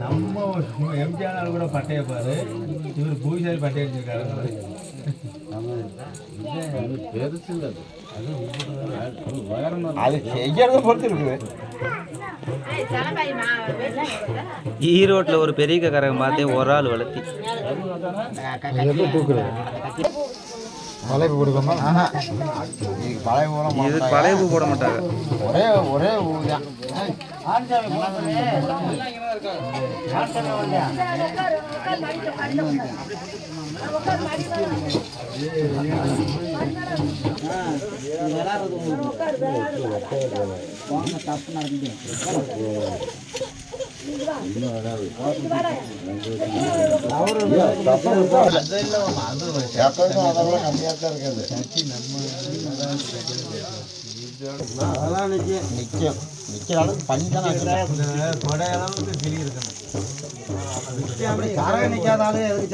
நம்ம எம்ஜிஆர் கூட பட்டைய பாரு. இவர் பூசாரி பட்டை அடிச்சிருக்காரு பாரு. பெருசு இல்லை அது அது உயரம் அது செய்யறத பொறுத்து இருக்குது ஈரோட்டில் ஒரு பெரிய கரகம் பார்த்தேன் ஒரு ஆள் வளர்த்தி. வளைவு கொடுக்கமா இதுக்கு பழைய ஊரம் இது பூ போட மாட்டாங்க. ஒரே ஒரே ஊர் தான் எப்பவுமே அதெல்லாம் கம்மியாக தான் இருக்குது அதெல்லாம் நிற்கும் நிற்கும் நிற்கிற அளவுக்கு பண்ணி தானே கொடை அளவுக்கு கிளி இருக்கணும் அப்படி கரகம் எதுக்கு